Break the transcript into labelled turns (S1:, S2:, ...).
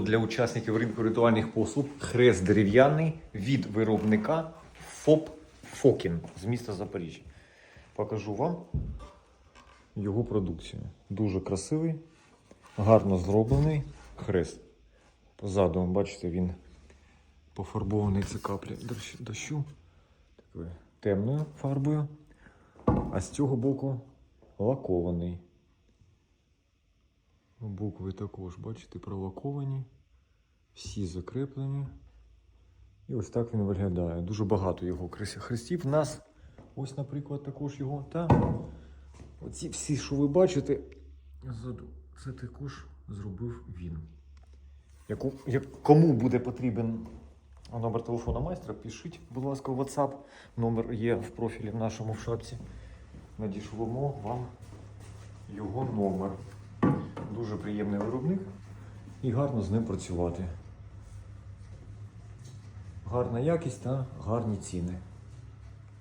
S1: Для учасників ринку ритуальних послуг хрест дерев'яний від виробника ФОП Фокін з міста Запоріжжя. Покажу вам його продукцію. Дуже красивий, гарно зроблений хрест. Позаду, бачите, він пофарбований це каплі дощу такою темною фарбою. А з цього боку лакований. Букви також, бачите, пролаковані, всі закреплені. І ось так він виглядає. Дуже багато його хрестів. У нас, ось, наприклад, також його. Та оці всі, що ви бачите, це також зробив він. Яку, як, кому буде потрібен номер телефона майстра, пишіть, будь ласка, в WhatsApp. Номер є в профілі в нашому в шапці. Надішлемо вам його номер. Дуже приємний виробник і гарно з ним працювати. Гарна якість та гарні ціни.